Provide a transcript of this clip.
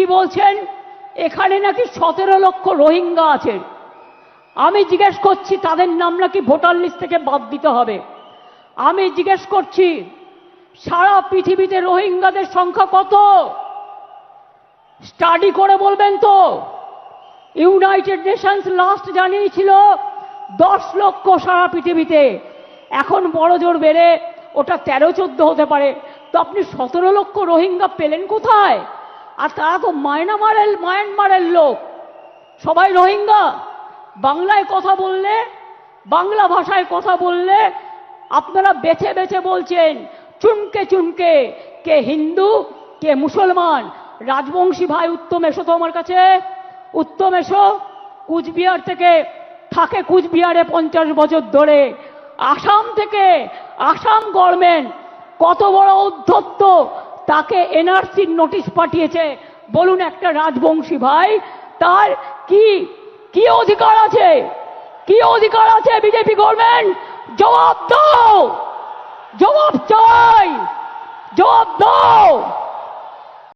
কি বলছেন? এখানে নাকি সতেরো লক্ষ রোহিঙ্গা আছে। আমি জিজ্ঞেস করছি, তাদের নাম নাকি ভোটার লিস্ট থেকে বাদ দিতে হবে। আমি জিজ্ঞেস করছি, সারা পৃথিবীতে রোহিঙ্গাদের সংখ্যা কত? স্টাডি করে বলবেন তো। ইউনাইটেড নেশনস লাস্ট জানিয়েছিল, দশ লক্ষ সারা পৃথিবীতে। এখন বড় জোর বেড়ে ওটা তেরো, চোদ্দ হতে পারে। তো আপনি সতেরো লক্ষ রোহিঙ্গা পেলেন কোথায়? আর তারা তো মায়ানমারের মায়ানমারের লোক। সবাই রোহিঙ্গা। বাংলায় কথা বললে, বাংলা ভাষায় কথা বললে আপনারা বেছে বেছে বলছেন চুনকে চুনকে কে হিন্দু, কে মুসলমান। রাজবংশী ভাই উত্তম এসো তো আমার কাছে। উত্তম এসো। কুচবিহার থেকে থাকে কুচবিহারে পঞ্চাশ বছর ধরে। আসাম থেকে আসাম গভর্নমেন্ট কত বড় উদ্ধত্ত তাকে এনআরসির নোটিশ পাঠিয়েছে। বলুন একটা রাজবংশী ভাই, তার কি কি অধিকার আছে? কি অধিকার আছে বিজেপি গভর্নমেন্ট জবাব দাও! জবাব চাই! জবাব দাও!